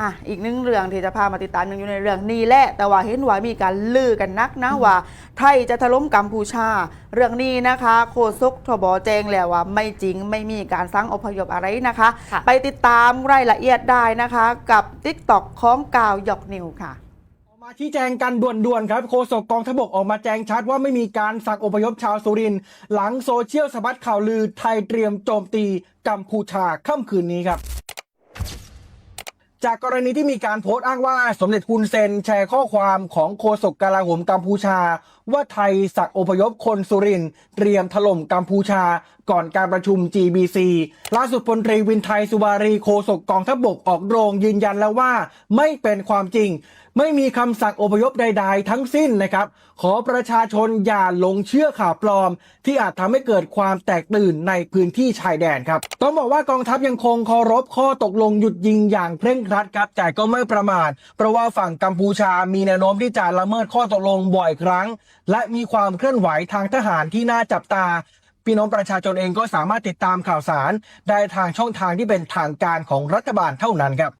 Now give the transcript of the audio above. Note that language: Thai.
อะอีกหนึ่งเรื่องที่จะพามาติดตามยังอยู่ในเรื่องนี้แหละแต่ว่าเห็นว่ามีการลือกันนักนะว่าไทยจะถล่มกัมพูชา เรื่องนี้นะคะโฆษกทบแจ้งแล้วว่าไม่จริงไม่มีการสร้างอพยพอะไรนะคะค่ะไปติดตามรายละเอียดได้นะคะ กับ t ิ k t o k ของกาวหยอกนิวค่ะออกมาชี้แจงกันด่วนๆครับโฆษกกองทพบกออกมาแจ้งชัดว่าไม่มีการสั่งอพยพชาวสุรินทร์หลังโซเชียลสะบัดข่าวลือไทยเตรียมโจมตีกัมพูชาค่ำคืนนี้ครับ จากกรณีที่มีการโพสต์อ้างว่าสมเด็จฮุนเซนแชร์ข้อความของโฆษกกลาโหมกัมพูชา ว่าไทยสักอพยพคนสุรินเตรียมถล่มกัมพูชา ก่อนการประชุม GBC ล่าสุดพลตรีวินไทยสุวารีโฆษกกองทัพบกออกโรงยืนยันแล้วว่า ไม่เป็นความจริง ไม่มีคำสั่งอพยพใด ๆ ทั้งสิ้นนะครับ ขอประชาชนอย่าหลงเชื่อข่าวปลอม ที่อาจทำให้เกิดความแตกตื่นในพื้นที่ชายแดนครับต้องบอกว่ากองทัพยังคงเคารพข้อตกลงหยุดยิงอย่างเคร่งรัดครับแต่ก็ไม่ประมาทเพราะว่าฝั่งกัมพูชามีแนวโน้มที่จะละเมิดข้อตกลงบ่อยครั้ง และมีความเคลื่อนไหวทางทหารที่น่าจับตาพี่น้องประชาชนเองก็สามารถติดตามข่าวสาร ได้ทางช่องทางที่เป็นทางการของรัฐบาลเท่านั้นครับ